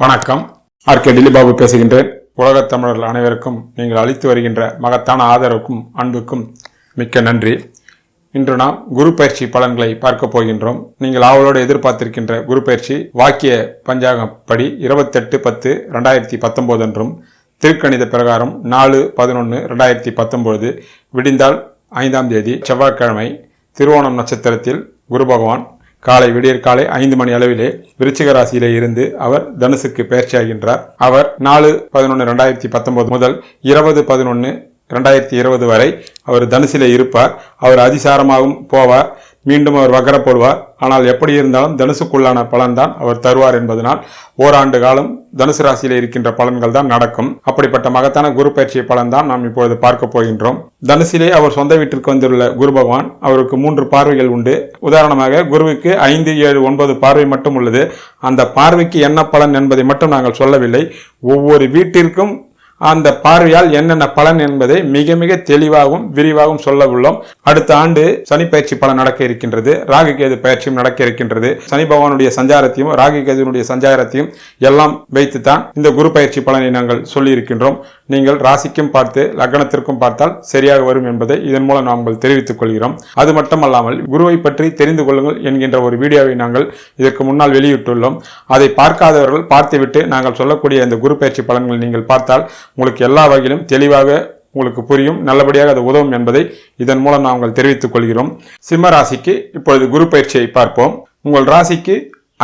வணக்கம். ஆர்கே டில்லிபாபு பேசுகின்றேன். உலகத் தமிழர்கள் அனைவருக்கும் நீங்கள் அளித்து வருகின்ற மகத்தான ஆதரவுக்கும் அன்புக்கும் மிக்க நன்றி. இன்று நாம் குரு பயிற்சி பலன்களை பார்க்க போகின்றோம். நீங்கள் ஆவலோடு எதிர்பார்த்திருக்கின்ற குரு பயிற்சி வாக்கிய பஞ்சாங்கப்படி இருபத்தெட்டு பத்து ரெண்டாயிரத்தி பத்தொன்பது என்றும் திருக்கணித பிரகாரம் நாலு பதினொன்று ரெண்டாயிரத்தி பத்தொன்பது விடிந்தால் ஐந்தாம் தேதி செவ்வாய்க்கிழமை திருவோணம் நட்சத்திரத்தில் குரு பகவான் காலை விடியற் காலை ஐந்து மணி அளவிலே விருச்சிக ராசியிலே இருந்து அவர் தனுசுக்கு பயிற்சியாகின்றார் அவர் நாலு பதினொன்று ரெண்டாயிரத்தி பத்தொன்பது முதல் இருபது பதினொன்று ரெண்டாயிரத்தி இருபது வரை அவர் தனுசிலே இருப்பார். அவர் அதிசாரமாகவும் போவார். மீண்டும் அவர் வகர போடுவார் ஆனால் எப்படி இருந்தாலும் தனுசுக்குள்ளான பலன்தான் அவர் தருவார் என்பதனால் ஓராண்டு காலம் தனுசு ராசியில் இருக்கின்ற பலன்கள் தான் நடக்கும். அப்படிப்பட்ட மகத்தான குரு பயிற்சி பலன் தான் நாம் இப்பொழுது பார்க்க போகின்றோம். தனுசிலே அவர் சொந்த வீட்டிற்கு வந்துள்ள குரு பகவான் அவருக்கு மூன்று பார்வைகள் உண்டு. உதாரணமாக குருவுக்கு ஐந்து ஏழு ஒன்பது பார்வை மட்டும் உள்ளது. அந்த பார்வைக்கு என்ன பலன் என்பதை மட்டும் நாங்கள் சொல்லவில்லை. ஒவ்வொரு வீட்டிற்கும் அந்த பார்வையால் என்னென்ன பலன் என்பதை மிக மிக தெளிவாகவும் விரிவாகவும் சொல்ல உள்ளோம். அடுத்த ஆண்டு சனி பயிற்சி பலன் நடக்க இருக்கின்றது. ராகு கேது பயிற்சியும் நடக்க இருக்கின்றது. சனி பகவானுடைய சஞ்சாரத்தையும் ராகு கேதுனுடைய சஞ்சாரத்தையும் எல்லாம் வைத்துத்தான் இந்த குரு பயிற்சி பலனை நாங்கள் சொல்லி இருக்கின்றோம் நீங்கள் ராசிக்கும் பார்த்து லக்னத்திற்கும் பார்த்தால் சரியாக வரும் என்பதை இதன் மூலம் நாங்கள் தெரிவித்துக் கொள்கிறோம். அது மட்டுமல்லாமல் குருவை பற்றி தெரிந்து கொள்ளுங்கள் என்கின்ற ஒரு வீடியோவை நாங்கள் இதற்கு முன்னால் வெளியிட்டுள்ளோம். அதை பார்க்காதவர்கள் பார்த்துவிட்டு நாங்கள் சொல்லக்கூடிய இந்த குரு பயிற்சி பலன்கள் நீங்கள் பார்த்தால் உங்களுக்கு எல்லா வகையிலும் தெளிவாக உங்களுக்கு புரியும் நல்லபடியாக அது உதவும் என்பதை இதன் மூலம் நாங்கள் தெரிவித்துக் கொள்கிறோம். சிம்ம ராசிக்கு இப்பொழுது குரு பயிற்சியை பார்ப்போம். உங்கள் ராசிக்கு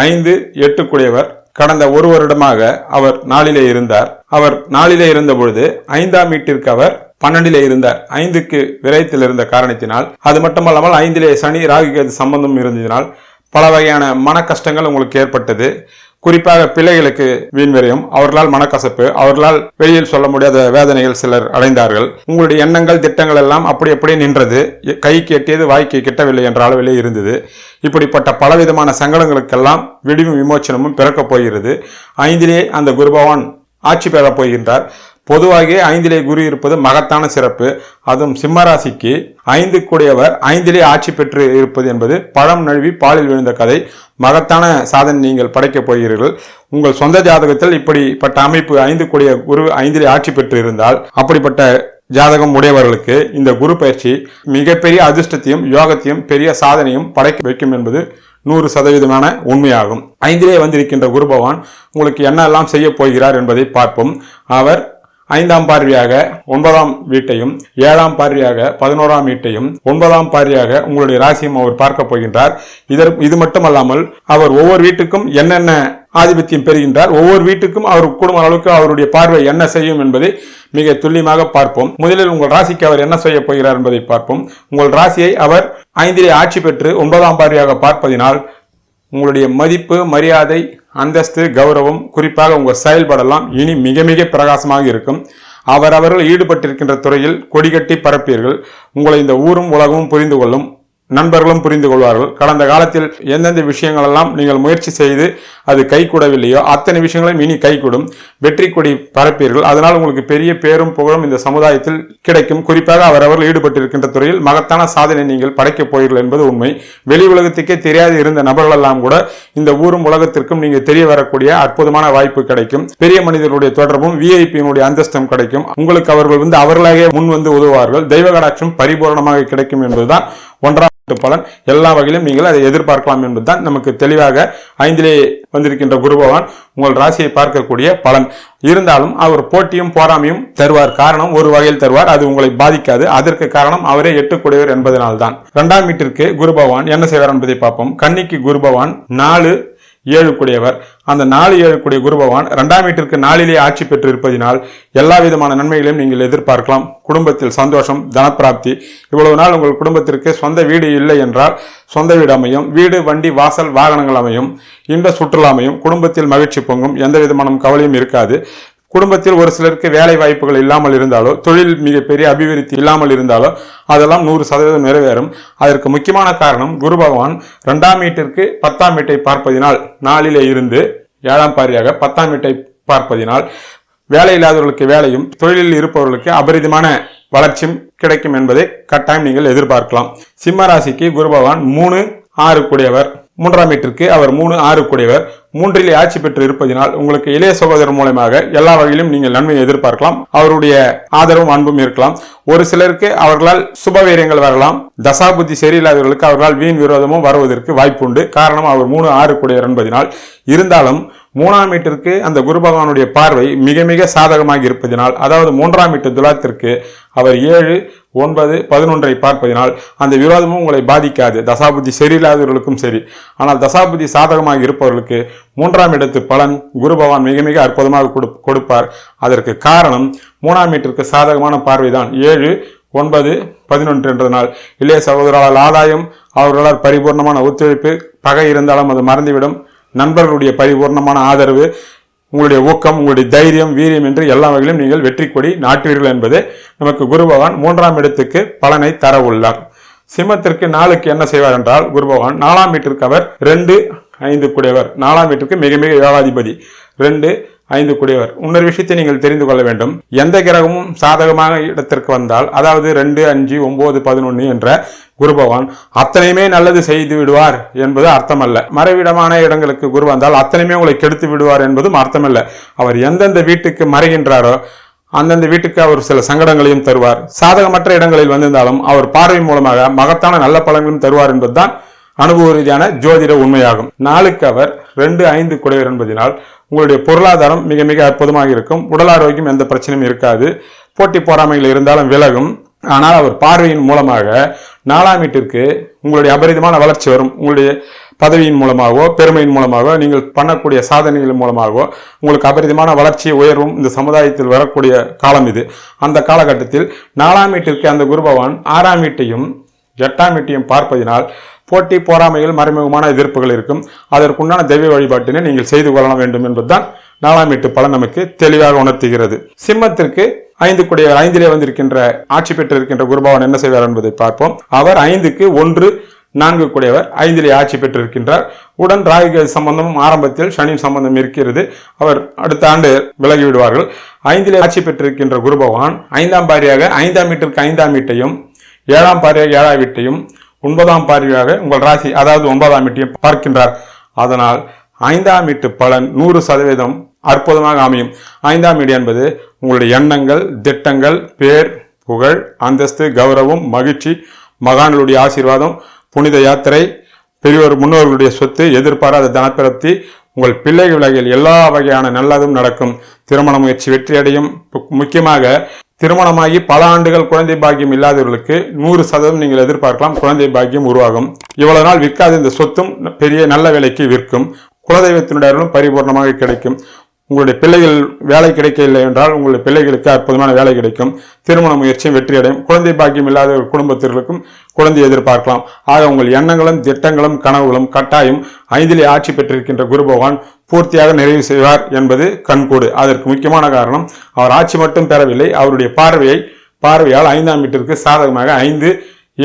ஐந்து எட்டுக்குடையவர். கடந்த ஒரு வருடமாக அவர் நாளிலே இருந்தார். அவர் நாளிலே இருந்த பொழுது ஐந்தாம் வீட்டிற்கு அவர் பன்னெண்டிலே இருந்தார். ஐந்துக்கு விரயத்தில் இருந்த காரணத்தினால் அது மட்டுமல்லாமல் ஐந்திலே சனி ராகு கேது சம்பந்தம் இருந்ததினால் பல வகையான மன கஷ்டங்கள் உங்களுக்கு ஏற்பட்டது. குறிப்பாக பிள்ளைகளுக்கு வீண்வரையும் அவர்களால் மனக்கசப்பு அவர்களால் வெளியில் சொல்ல முடியாத வேதனைகள் சிலர் அடைந்தார்கள். உங்களுடைய எண்ணங்கள் திட்டங்கள் எல்லாம் அப்படி அப்படியே நின்றது. கைக்கு எட்டியது வாய்க்கு கிட்டவில்லை என்ற அளவிலே இருந்தது. இப்படிப்பட்ட பலவிதமான சங்கடங்களுக்கெல்லாம் விடிவும் விமோச்சனமும் பிறக்கப் போகிறது. ஐந்திலே அந்த குருபவான் ஆட்சி பெறப் போகின்றார். பொதுவாக ஐந்திலே குரு இருப்பது மகத்தான சிறப்பு. அதுவும் சிம்மராசிக்கு ஐந்து கூடியவர் ஐந்திலே ஆட்சி பெற்று இருப்பது என்பது பழம் நழுவி பாலில் விழுந்த கதை. மகத்தான சாதனை நீங்கள் படைக்கப் போகிறீர்கள். உங்கள் சொந்த ஜாதகத்தில் இப்படிப்பட்ட அமைப்பு ஐந்து கூடிய குரு ஐந்திலே ஆட்சி பெற்று இருந்தால் அப்படிப்பட்ட ஜாதகம் உடையவர்களுக்கு இந்த குரு பயிற்சி மிகப்பெரிய அதிர்ஷ்டத்தையும் யோகத்தையும் பெரிய சாதனையும் படைக்க வைக்கும் என்பது நூறு சதவீதமான உண்மையாகும். ஐந்திலே வந்திருக்கின்ற குரு பகவான் உங்களுக்கு என்னெல்லாம் செய்ய போகிறார் என்பதை பார்ப்போம். அவர் ஐந்தாம் பார்வையாக ஒன்பதாம் வீட்டையும் ஏழாம் பார்வையாக பதினோராம் வீட்டையும் ஒன்பதாம் பார்வையாக உங்களுடைய ராசியும் அவர் பார்க்க போகின்றார். இதற்கு இது மட்டுமல்லாமல் அவர் ஒவ்வொரு வீட்டுக்கும் என்னென்ன ஆதிபத்தியம் பெறுகின்றார் ஒவ்வொரு வீட்டுக்கும் அவர் கூடும் அளவுக்கு அவருடைய பார்வை என்ன செய்யும் என்பதை மிக துல்லியமாக பார்ப்போம். முதலில் உங்கள் ராசிக்கு அவர் என்ன செய்ய போகிறார் என்பதை பார்ப்போம். உங்கள் ராசியை அவர் ஐந்திலே ஆட்சி பெற்று ஒன்பதாம் பார்வையாக பார்ப்பதினால் உங்களுடைய மதிப்பு மரியாதை அந்தஸ்து கௌரவம் குறிப்பாக உங்கள் செயல்படலாம் இனி மிக மிக பிரகாசமாக இருக்கும். அவரவர்கள் ஈடுபட்டிருக்கின்ற துறையில் கொடிகட்டி பரப்பீர்கள் உங்களை இந்த ஊரும் உலகமும் புரிந்து கொள்ளும். நண்பர்களும் புரிந்து கொள்வார்கள் கடந்த காலத்தில் எந்தெந்த விஷயங்கள் எல்லாம் நீங்கள் முயற்சி செய்து அது கைகூடவில்லையோ அத்தனை விஷயங்களும் இனி கைகூடும். வெற்றி கொடி பரப்பீர்கள். அதனால் உங்களுக்கு பெரிய பேரும் புகழும் இந்த சமுதாயத்தில் கிடைக்கும். குறிப்பாக அவரவர்கள் ஈடுபட்டிருக்கின்ற துறையில் மகத்தான சாதனை நீங்கள் படைக்கப் போகிறீர்கள் என்பது உண்மை. வெளி உலகத்துக்கே தெரியாது இருந்த நபர்கள் எல்லாம் கூட இந்த ஊரும் உலகத்திற்கும் நீங்க தெரிய வரக்கூடிய அற்புதமான வாய்ப்பு கிடைக்கும். பெரிய மனிதர்களுடைய தொடர்பும் விஐபியினுடைய அந்தஸ்தும் கிடைக்கும். உங்களுக்கு அவர்கள் வந்து அவர்களாகவே முன் வந்து உதவுவார்கள். தெய்வ கடாட்சம் பரிபூரணமாக கிடைக்கும் என்பதுதான் ஒன்றாம் வீட்டு பலன். எல்லா வகையிலும் நீங்கள் அதை எதிர்பார்க்கலாம் என்பதுதான் நமக்கு தெளிவாக ஐந்திலே வந்திருக்கின்ற குரு பகவான் உங்கள் ராசியை பார்க்கக்கூடிய பலன். இருந்தாலும் அவர் போட்டியும் போராமையும் தருவார். காரணம் ஒரு வகையில் தருவார். அது உங்களை பாதிக்காது. அதற்கு காரணம் அவரே எட்டுக்கூடியவர் என்பதனால்தான். இரண்டாம் வீட்டிற்கு குரு பகவான் என்ன செய்வார் என்பதை பார்ப்போம். கன்னிக்கு குரு பகவான் நாலு ஏழுக்குடையவர். அந்த நாலு ஏழுக்குடைய குரு பகவான் இரண்டாம் வீட்டிற்கு நாளிலே ஆட்சி பெற்று இருப்பதினால் எல்லா விதமான நன்மைகளையும் நீங்கள் எதிர்பார்க்கலாம். குடும்பத்தில் சந்தோஷம் தனப்பிராப்தி. இவ்வளவு நாள் உங்கள் குடும்பத்திற்கு சொந்த வீடு இல்லை என்றால் சொந்த வீடு அமையும். வீடு வண்டி வாசல் வாகனங்கள் அமையும். இன்ப சுற்றுலா அமையும். குடும்பத்தில் மகிழ்ச்சி பொங்கும். எந்த விதமான கவலையும் இருக்காது. குடும்பத்தில் ஒரு சிலருக்கு வேலை வாய்ப்புகள் இல்லாமல் இருந்தாலோ தொழில் மிகப்பெரிய அபிவிருத்தி இல்லாமல் இருந்தாலோ அதெல்லாம் நூறு சதவீதம் நிறைவேறும். அதற்கு முக்கியமான காரணம் குரு பகவான் ரெண்டாம் வீட்டிற்கு பத்தாம் வீட்டை பார்ப்பதினால் நாளிலே இருந்து ஏழாம் பாரியாக பத்தாம் வீட்டை பார்ப்பதினால் வேலை இல்லாதவர்களுக்கு வேலையும் தொழிலில் இருப்பவர்களுக்கு அபரிதமான வளர்ச்சியும் கிடைக்கும் என்பதை கட்டாயம் நீங்கள் எதிர்பார்க்கலாம். சிம்ம ராசிக்கு குரு பகவான் மூணு ஆறு கூடியவர் மூன்றாம் வீட்டிற்கு அவர் மூணு ஆறு கூடியவர். ஆட்சி பெற்று இருப்பதினால் உங்களுக்கு இளைய சகோதரர் மூலமாக எல்லா வகையிலும் நீங்கள் நன்மையை எதிர்பார்க்கலாம். அவருடைய ஆதரவும் அன்பும் இருக்கலாம். ஒரு சிலருக்கு அவர்களால் சுபவீரியங்கள் வரலாம். தசாபுத்தி சரியில்லாதவர்களுக்கு அவர்களால் வீண் விரோதமும் வருவதற்கு வாய்ப்புண்டு. காரணம் அவர் மூணு ஆறு கூடியவர் என்பதனால். இருந்தாலும் மூணாம் வீட்டிற்கு அந்த குரு பகவானுடைய பார்வை மிக மிக சாதகமாக இருப்பதினால் அதாவது மூன்றாம் வீட்டு துலாத்திற்கு அவர் ஏழு ஒன்பது பதினொன்றை பார்ப்பதினால் அந்த விரோதமும் உங்களை பாதிக்காது. தசாபுத்தி சரியில்லாதவர்களுக்கும் சரி. ஆனால் தசாபுத்தி சாதகமாக இருப்பவர்களுக்கு மூன்றாம் இடத்து பலன் குரு பகவான் மிக மிக அற்புதமாக கொடு- கொடுப்பார். அதற்கு காரணம் மூணாம் வீட்டிற்கு சாதகமான பார்வைதான். ஏழு ஒன்பது பதினொன்று என்றதனால் இளைய சகோதரரால் ஆதாயம் அவர்களால் பரிபூர்ணமான ஒத்துழைப்பு பகை இருந்தாலும் அது மறந்துவிடும். நண்பர்களுடைய பரிபூர்ணமான ஆதரவு உங்களுடைய ஊக்கம் உங்களுடைய தைரியம் வீரியம் என்று எல்லா வகையிலும் நீங்கள் வெற்றி கொடி நாட்டுவீர்கள் என்பது நமக்கு குரு பகவான் மூன்றாம் இடத்துக்கு பலனை தர உள்ளார். சிம்மத்திற்கு நாளுக்கு என்ன செய்வார் என்றால் குரு பகவான் நாலாம் வீட்டிற்கு அவர் ரெண்டு ஐந்து கூடியவர். நாலாம் வீட்டிற்கு மிக மிக யோகாதிபதி ரெண்டு ஐந்து கூடியவர். இன்னொரு விஷயத்தை நீங்கள் தெரிந்து கொள்ள வேண்டும். எந்த கிரகமும் சாதகமாக இடத்திற்கு வந்தால் அதாவது ரெண்டு அஞ்சு ஒன்பது பதினொன்று என்ற குரு பகவான் அத்தனையுமே நல்லது செய்து விடுவார் என்பது அர்த்தமல்ல. மறைவிடமான இடங்களுக்கு குரு வந்தால் அத்தனையுமே உங்களை கெடுத்து விடுவார் என்பதும் அர்த்தமல்ல. அவர் எந்தெந்த வீட்டுக்கு மறைகின்றாரோ அந்தந்த வீட்டுக்கு அவர் சில சங்கடங்களையும் தருவார். சாதகமற்ற இடங்களில் வந்திருந்தாலும் அவர் பார்வை மூலமாக மகத்தான நல்ல பலன்களும் தருவார் என்பதுதான் அனுபவ ரீதியான ஜோதிட உண்மையாகும். நாளுக்கு அவர் ரெண்டு ஐந்து குடையர் என்பதனால் உங்களுடைய பொருளாதாரம் மிக மிக அற்புதமாக இருக்கும். உடல் ஆரோக்கியம் எந்த பிரச்சனையும் இருக்காது. போட்டி போராமைகள் இருந்தாலும் விலகும். ஆனால் அவர் பார்வையின் மூலமாக நாலாம் வீட்டிற்கு உங்களுடைய அபரிதமான வளர்ச்சி வரும். உங்களுடைய பதவியின் மூலமாகவோ பெருமையின் மூலமாகவோ நீங்கள் பண்ணக்கூடிய சாதனைகள் மூலமாகவோ உங்களுக்கு அபரிதமான வளர்ச்சி உயர்வும் இந்த சமுதாயத்தில் வரக்கூடிய காலம் இது. அந்த காலகட்டத்தில் நாலாம் வீட்டிற்கு அந்த குரு பகவான் ஆறாம் வீட்டையும் எட்டாம் வீட்டையும் பார்ப்பதினால் போட்டி போராமைகள் மறைமுகமான எதிர்ப்புகள் இருக்கும். அதற்குண்டான தெய்வ வழிபாட்டினை நீங்கள் செய்து கொள்ள வேண்டும் என்பதுதான் நாலாம் வீட்டு பலன் நமக்கு தெளிவாக உணர்த்துகிறது. சிம்மத்திற்கு ஐந்து கூடிய ஐந்திலே வந்திருக்கின்ற ஆட்சி பெற்றிருக்கின்ற குருபவன் என்ன செய்வார் என்பதை பார்ப்போம். அவர் ஐந்துக்கு ஒன்று நான்கு கூடியவர் ஐந்திலே ஆட்சி பெற்றிருக்கின்றார். உடன் ராகு சம்பந்தமும் ஆரம்பத்தில் சனி சம்பந்தம் இருக்கிறது. அவர் அடுத்த ஆண்டு விலகி விடுவார்கள். ஐந்திலே ஆட்சி பெற்றிருக்கின்ற குரு பகவான் ஐந்தாம் பாரியாக ஐந்தாம் வீட்டிற்கு ஐந்தாம் வீட்டையும் ஏழாம் பாரியாக ஏழாம் வீட்டையும் ஒன்பதாம் பார்வையாக உங்கள் ராசி அதாவது ஒன்பதாம் வீட்டையும் பார்க்கின்றார். அதனால் ஐந்தாம் வீட்டு பலன் நூறு சதவீதம் அற்புதமாக அமையும். ஐந்தாம் வீடு என்பது உங்களுடைய எண்ணங்கள் திட்டங்கள் பேர் புகழ் அந்தஸ்து கௌரவம் மகிழ்ச்சி மகான்களுடைய ஆசீர்வாதம் புனித யாத்திரை பெரியோர் முன்னோர்களுடைய சொத்து எதிர்பாராத தனப்பிரப்தி உங்கள் பிள்ளைகள் வகையில் எல்லா வகையான நல்லதும் நடக்கும். திருமண முயற்சி வெற்றியடையும். முக்கியமாக திருமணமாகி பல ஆண்டுகள் குழந்தை பாக்கியம் இல்லாதவர்களுக்கு நூறு சதவீதம் நீங்கள் எதிர்பார்க்கலாம். குழந்தை பாக்கியம் உருவாகும். இவ்வளவு நாள் விற்காத இந்த சொத்தும் பெரிய நல்ல விலைக்கு விற்கும். குலதெய்வத்தினுடைய பரிபூர்ணமாக கிடைக்கும். உங்களுடைய பிள்ளைகள் வேலை கிடைக்கவில்லை என்றால் உங்களுடைய பிள்ளைகளுக்கு அற்புதமான வேலை கிடைக்கும். திருமண முயற்சியும் வெற்றியடையும். குழந்தை பாக்கியம் இல்லாத ஒரு குழந்தையை குழந்தை எதிர்பார்க்கலாம். ஆக உங்கள் எண்ணங்களும் திட்டங்களும் கனவுகளும் கட்டாயம் ஐந்திலே ஆட்சி பெற்றிருக்கின்ற குரு பகவான் பூர்த்தியாக நிறைவு செய்வார் என்பது கண்கூடு. அதற்கு முக்கியமான காரணம் அவர் ஆட்சி மட்டும் பெறவில்லை. அவருடைய பார்வையை பார்வையால் ஐந்தாம் வீட்டிற்கு சாதகமாக ஐந்து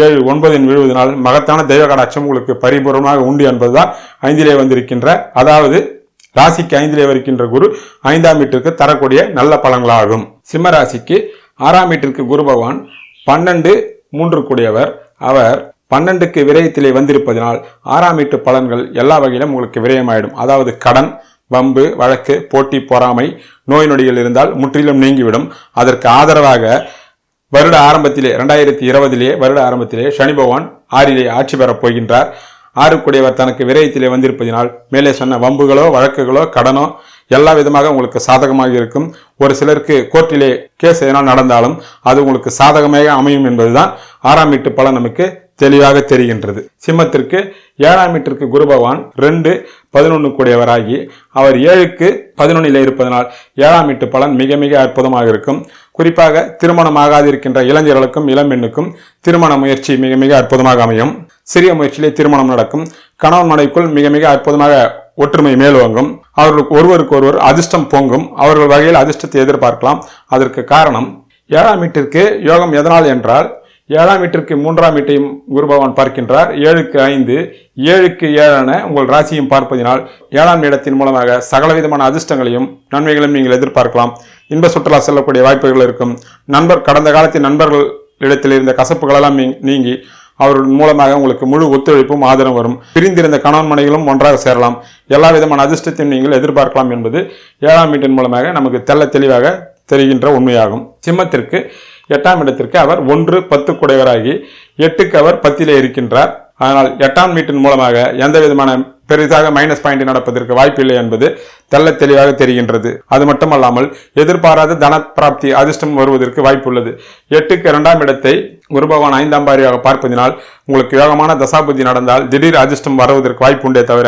ஏழு ஒன்பதின் விழுவதனால் மகத்தான தெய்வ கடாட்சம் உங்களுக்கு பரிபூர்ணமாக உண்டு என்பதுதான் ஐந்திலே வந்திருக்கின்ற அதாவது ராசிக்கு ஐந்திலே வருகின்ற குரு ஐந்தாம் வீட்டிற்கு தரக்கூடிய நல்ல பலங்களாகும் சிம்ம ராசிக்கு ஆறாம் வீட்டிற்கு குரு பகவான் பன்னெண்டு மூன்று கூடியவர். அவர் பன்னெண்டுக்கு விரயத்திலே வந்திருப்பதனால் ஆறாம் வீட்டு பலன்கள் எல்லா வகையிலும் உங்களுக்கு விரயமாயிடும். அதாவது கடன் வம்பு வழக்கு போட்டி பொறாமை நோய் நொடிகள் இருந்தால் முற்றிலும் நீங்கிவிடும். அதற்கு ஆதரவாக வருட ஆரம்பத்திலே ரெண்டாயிரத்தி இருபதிலே வருட ஆரம்பத்திலே சனி பகவான் ஆறிலே ஆட்சி பெறப் போகின்றார். ஆறுக்குடையவர் தனக்கு விரயத்திலே வந்திருப்பதினால் மேலே சொன்ன வம்புகளோ வழக்குகளோ கடனோ எல்லா விதமாக உங்களுக்கு சாதகமாக இருக்கும். ஒரு சிலருக்கு கோர்ட்டிலே கேஸ் எதனா நடந்தாலும் அது உங்களுக்கு சாதகமாக அமையும் என்பதுதான் ஆறாம் வீட்டு பலன் நமக்கு தெளிவாக தெரிகின்றது. சிம்மத்திற்கு ஏழாம் வீட்டிற்கு குரு பகவான் ரெண்டு பதினொன்று கூடியவராகி அவர் ஏழுக்கு பதினொன்னில் இருப்பதனால் ஏழாம் வீட்டு பலன் மிக மிக அற்புதமாக இருக்கும். குறிப்பாக திருமணமாகாது இருக்கின்ற இளைஞர்களுக்கும் இளம்பெண்ணுக்கும் திருமண முயற்சி மிக மிக அற்புதமாக அமையும். சிறிய முயற்சியிலே திருமணம் நடக்கும். கணவன் மனைக்குள் மிக மிக அற்புதமாக ஒற்றுமை மேலோங்கும். அவர்களுக்கு ஒருவருக்கு ஒருவர் அதிர்ஷ்டம் பொங்கும். அவர்கள் வகையில் அதிர்ஷ்டத்தை எதிர்பார்க்கலாம். அதற்கு காரணம் ஏழாம் வீட்டிற்கு யோகம் எதனால் என்றால் ஏழாம் வீட்டிற்கு மூன்றாம் வீட்டையும் குரு பகவான் பார்க்கின்றார். ஏழுக்கு ஐந்து ஏழுக்கு ஏழான உங்கள் ராசியும் பார்ப்பதினால் ஏழாம் இடத்தின் மூலமாக சகலவிதமான அதிர்ஷ்டங்களையும் நன்மைகளையும் நீங்கள் எதிர்பார்க்கலாம். இன்ப சுற்றுலா செல்லக்கூடிய வாய்ப்புகள் இருக்கும். நண்பர் கடந்த காலத்தின் நண்பர்கள் இடத்தில் இருந்த கசப்புகளெல்லாம் நீங்கி அவர்கள் மூலமாக உங்களுக்கு முழு ஒத்துழைப்பும் ஆதரவு வரும். பிரிந்திருந்த கணவன் மனைகளும் ஒன்றாக சேரலாம். எல்லா விதமான அதிர்ஷ்டத்தையும் நீங்கள் எதிர்பார்க்கலாம் என்பது ஏழாம் வீட்டின் மூலமாக நமக்கு தெள்ள தெளிவாக தெரிகின்ற உண்மையாகும். சிம்மத்திற்கு எட்டாம் இடத்திற்கு அவர் ஒன்று பத்து குடைவராகி எட்டுக்கு அவர் பத்திலே இருக்கின்றார். ஆனால் எட்டாம் வீட்டின் மூலமாக எந்த விதமான பெரிதாக மைனஸ் பாயிண்ட் நடப்பதற்கு வாய்ப்பில்லை என்பது தெல்ல தெளிவாக தெரிகின்றது. அது மட்டுமல்லாமல் எதிர்பாராத தன பிராப்தி அதிர்ஷ்டம் வருவதற்கு வாய்ப்புள்ளது எட்டுக்கு இரண்டாம் இடத்தை குருபவான் ஐந்தாம் பாரியாக பார்ப்பதினால் உங்களுக்கு யோகமான தசாபுத்தி நடந்தால் திடீர் அதிர்ஷ்டம் வருவதற்கு வாய்ப்பு உண்டே தவிர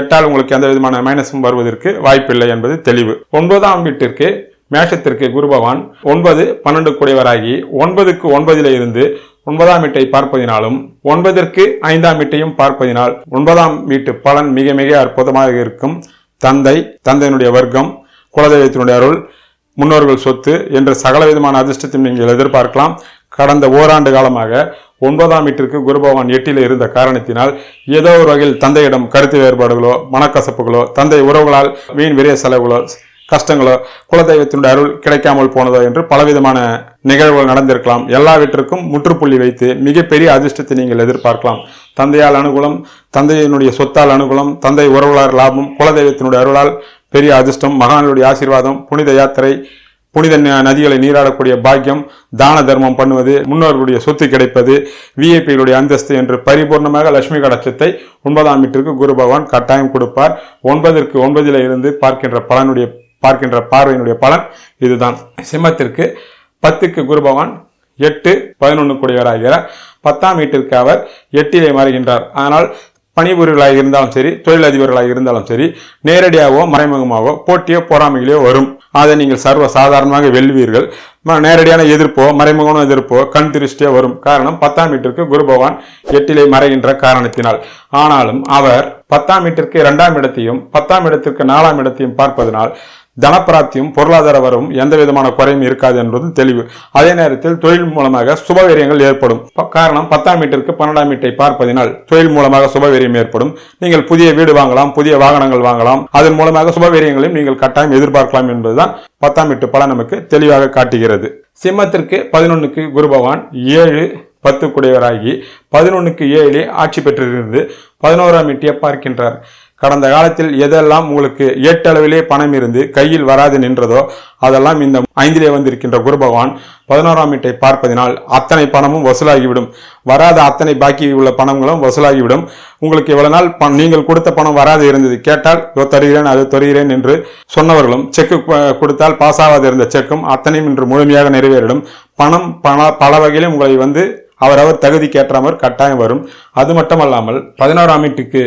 எட்டால் உங்களுக்கு எந்த விதமான மைனஸும் வருவதற்கு வாய்ப்பில்லை என்பது தெளிவு. ஒன்பதாம் வீட்டிற்கு மேஷத்திற்கு குரு பகவான் ஒன்பது பன்னெண்டு குடைவராகி ஒன்பதுக்கு ஒன்பதிலே இருந்து ஒன்பதாம் வீட்டை பார்ப்பதினாலும் ஒன்பதற்கு ஐந்தாம் வீட்டையும் பார்ப்பதினால் ஒன்பதாம் வீட்டு பலன் மிக மிக அற்புதமாக இருக்கும். தந்தை தந்தையினுடைய வர்க்கம் குலதெய்வத்தினுடைய அருள் முன்னோர்கள் சொத்து என்ற சகல விதமான அதிர்ஷ்டத்தையும் நீங்கள் எதிர்பார்க்கலாம். கடந்த ஓராண்டு காலமாக ஒன்பதாம் வீட்டிற்கு குரு பகவான் எட்டில் இருந்த காரணத்தினால் ஏதோ ஒரு வகையில் தந்தையிடம் கருத்து வேறுபாடுகளோ மனக்கசப்புகளோ தந்தை உறவுகளால் வீண் விரைய செலவுகளோ கஷ்டங்களோ குலதெய்வத்தினுடைய அருள் கிடைக்காமல் போனதோ என்று பலவிதமான நிகழ்வுகள் நடந்திருக்கலாம். எல்லாவற்றிற்கும் முற்றுப்புள்ளி வைத்து மிகப்பெரிய அதிர்ஷ்டத்தை நீங்கள் எதிர்பார்க்கலாம். தந்தையால் அனுகூலம் தந்தையினுடைய சொத்தால் அனுகூலம் தந்தை உறவுகளார் லாபம் குலதெய்வத்தினுடைய அருளால் பெரிய அதிர்ஷ்டம் மகானுடைய ஆசீர்வாதம் புனித யாத்திரை புனித ந- நதிகளை நீராடக்கூடிய பாக்கியம் தான தர்மம் பண்ணுவது முன்னோர்களுடைய சொத்து கிடைப்பது விஐபிகளுடைய அந்தஸ்து என்று பரிபூர்ணமாக லட்சுமி கடாட்சத்தை ஒன்பதாம் வீட்டிற்கு குரு பகவான் கட்டாயம் கொடுப்பார். ஒன்பதற்கு ஒன்பதில் இருந்து பார்க்கின்ற பலனுடைய பார்க்கின்ற பார்வையினுடைய பலன் இதுதான். சிம்மத்திற்கு பத்துக்கு குரு பகவான் எட்டு பதினொன்று கூடியவராகிறார். பத்தாம் வீட்டிற்கு அவர் எட்டிலே மறைகின்றார். ஆனால் பணிபுரிகளாக இருந்தாலும் சரி தொழிலதிபர்களாக இருந்தாலும் சரி நேரடியாகவோ மறைமுகமாகவோ போட்டியோ பொறாமைகளையோ வரும். அதை நீங்கள் சர்வ சாதாரணமாக வெல்வீர்கள் நேரடியான எதிர்ப்போ மறைமுகமான எதிர்ப்போ கண் திருஷ்டியோ வரும். காரணம் பத்தாம் வீட்டிற்கு குரு பகவான் எட்டிலே மறைகின்ற காரணத்தினால். ஆனாலும் அவர் பத்தாம் வீட்டிற்கு இரண்டாம் இடத்தையும் பத்தாம் இடத்திற்கு நாலாம் இடத்தையும் பார்ப்பதனால் தனப்பிராப்தியும் பொருளாதார வரவும் எந்த விதமான குறையும் இருக்காது என்பது தெளிவு. அதே நேரத்தில் தொழில் மூலமாக சுபவீரியங்கள் ஏற்படும். காரணம் பத்தாம் வீட்டிற்கு பன்னெண்டாம் வீட்டை பார்ப்பதினால் தொழில் மூலமாக சுபவீரியம் ஏற்படும். நீங்கள் புதிய வீடு வாங்கலாம் புதிய வாகனங்கள் வாங்கலாம். அதன் மூலமாக சுபவீரியங்களையும் நீங்கள் கட்டாயம் எதிர்பார்க்கலாம் என்பதுதான் பத்தாம் வீட்டு பலன் நமக்கு தெளிவாக காட்டுகிறது. சிம்மத்திற்கு பதினொன்னுக்கு குரு பகவான் ஏழு பத்து குடையவராகி பதினொன்னுக்கு ஏழு ஆட்சி பெற்றிருந்து பதினோராம் வீட்டியை பார்க்கின்றார். கடந்த காலத்தில் எதெல்லாம் உங்களுக்கு ஏட்டளவிலே பணம் இருந்து கையில் வராது நின்றதோ அதெல்லாம் இந்த ஐந்திலே வந்திருக்கின்ற குரு பகவான் பதினோராம் வீட்டை பார்ப்பதினால் அத்தனை பணமும் வசூலாகிவிடும். வராத அத்தனை பாக்கி உள்ள பணங்களும் வசூலாகிவிடும். உங்களுக்கு இவ்வளவு நாள் நீங்கள் கொடுத்த பணம் வராது இருந்தது. கேட்டால் இதோ தருகிறேன் அது தருகிறேன் என்று சொன்னவர்களும் செக்கு கொடுத்தால் பாஸ் ஆகாது இருந்த செக்கும் அத்தனையும் இன்று முழுமையாக நிறைவேறிடும். பணம் பண பல வகையிலும் உங்களை வந்து அவரவர் தகுதிக்கேற்றாமற் கட்டாயம் வரும். அது மட்டுமல்லாமல் பதினோராம் வீட்டுக்கு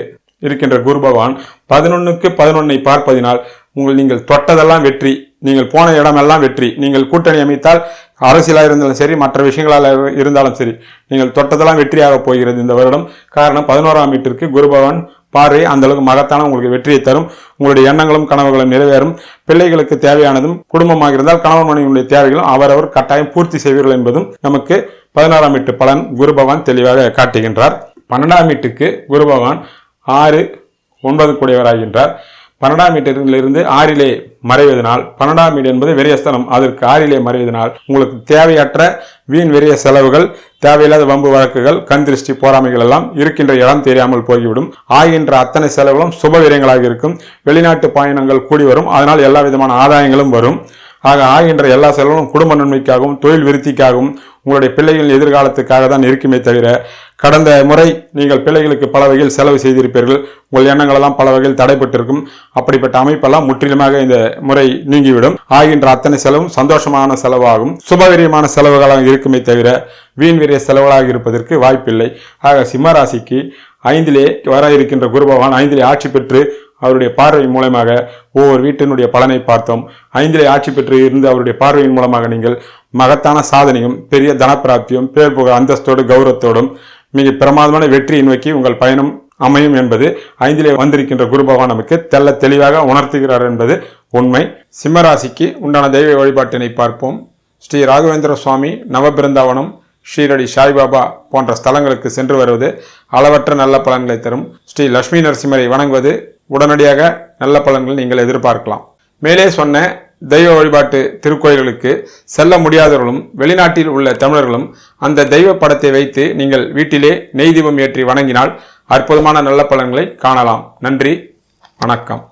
இருக்கின்ற குரு பகவான் பதினொன்னுக்கு பதினொன்னை பார்ப்பதினால் உங்கள் நீங்கள் தொட்டதெல்லாம் வெற்றி நீங்கள் போன இடமெல்லாம் வெற்றி. நீங்கள் கூட்டணி அமைத்தால் அரசியலாக இருந்தாலும் சரி மற்ற விஷயங்களால் இருந்தாலும் சரி நீங்கள் தொட்டதெல்லாம் வெற்றியாக போகிறது இந்த வருடம். காரணம் பதினோராம் வீட்டிற்கு குரு பகவான் பார்வை அந்த அளவுக்கு மகத்தான உங்களுக்கு வெற்றியை தரும். உங்களுடைய எண்ணங்களும் கனவுகளும் நிறைவேறும். பிள்ளைகளுக்கு தேவையானதும் குடும்பமாக இருந்தால் கணவன் மனைவியுடைய தேவைகளும் அவரவர் கட்டாயம் பூர்த்தி செய்வீர்கள் என்பதும் நமக்கு பதினாறாம் வீட்டு பலன் குரு பகவான் தெளிவாக காட்டுகின்றார். பன்னெண்டாம் வீட்டுக்கு குரு பகவான் ஆறு ஒன்பது கூடியவராகின்றார். பன்னெண்டாம் வீட்டிலிருந்து ஆறிலே மறைவதனால் பன்னெண்டாம் வீடு என்பது விரயஸ்தனம் அதற்கு ஆறிலே மறைவதனால் உங்களுக்கு தேவையற்ற வீண் விரய செலவுகள் தேவையில்லாத வம்பு வழக்குகள் கண் திருஷ்டி போராமைகள் எல்லாம் இருக்கின்ற இடம் தெரியாமல் போய்விடும். ஆகின்ற அத்தனை செலவுகளும் சுப விரயங்களாக இருக்கும். வெளிநாட்டு பயணங்கள் கூடி வரும். அதனால் எல்லா விதமான ஆதாயங்களும் வரும். ஆக ஆகின்ற எல்லா செலவும் குடும்ப நன்மைக்காகவும் தொழில் விருத்திக்காகவும் உங்களுடைய பிள்ளைகளின் எதிர்காலத்துக்காக தான் இருக்குமே தவிர கடந்த முறை நீங்கள் பிள்ளைகளுக்கு பல வகையில் செலவு செய்திருப்பீர்கள். உங்கள் எண்ணங்களெல்லாம் பல வகையில் தடைப்பட்டிருக்கும். அப்படிப்பட்ட அமைப்பெல்லாம் முற்றிலுமாக இந்த முறை நீங்கிவிடும். ஆகின்ற அத்தனை செலவும் சந்தோஷமான செலவாகும். சுபவீரியமான செலவுகளாக இருக்குமே தவிர வீண் வீரிய செலவுகளாக இருப்பதற்கு வாய்ப்பில்லை. ஆக சிம்மராசிக்கு ஐந்திலே வர இருக்கின்ற குரு பகவான் ஐந்திலே ஆட்சி பெற்று அவருடைய பார்வை மூலமாக ஒவ்வொரு வீட்டினுடைய பலனை பார்த்தோம். ஐந்திலே ஆட்சி பெற்று இருந்து அவருடைய பார்வையின் மூலமாக நீங்கள் மகத்தான சாதனையும் பெரிய தனப்பிராப்தியும் பேர் புகழ் அந்தஸ்தோடு கௌரவத்தோடும் மிக பிரமாதமான வெற்றியை நோக்கி உங்கள் பயணம் அமையும் என்பது ஐந்திலே வந்திருக்கின்ற குரு பகவான் நமக்கு தெள்ள தெளிவாக உணர்த்துகிறார் என்பது உண்மை. சிம்மராசிக்கு உண்டான தெய்வ வழிபாட்டினை பார்ப்போம். ஸ்ரீ ராகவேந்திர சுவாமி நவபிருந்தாவனம் ஸ்ரீரடி சாய்பாபா போன்ற ஸ்தலங்களுக்கு சென்று வருவது அளவற்ற நல்ல பலன்களை தரும். ஸ்ரீ லட்சுமி நரசிம்மரை வணங்குவது உடனடியாக நல்ல பலன்கள் நீங்கள் எதிர்பார்க்கலாம். மேலே சொன்ன தெய்வ வழிபாட்டு திருக்கோயில்களுக்கு செல்ல முடியாதவர்களும் வெளிநாட்டில் உள்ள தமிழர்களும் அந்த தெய்வ படத்தை வைத்து நீங்கள் வீட்டிலே நெய் தீபம் ஏற்றி வணங்கினால் அற்புதமான நல்ல பலன்களை காணலாம். நன்றி வணக்கம்.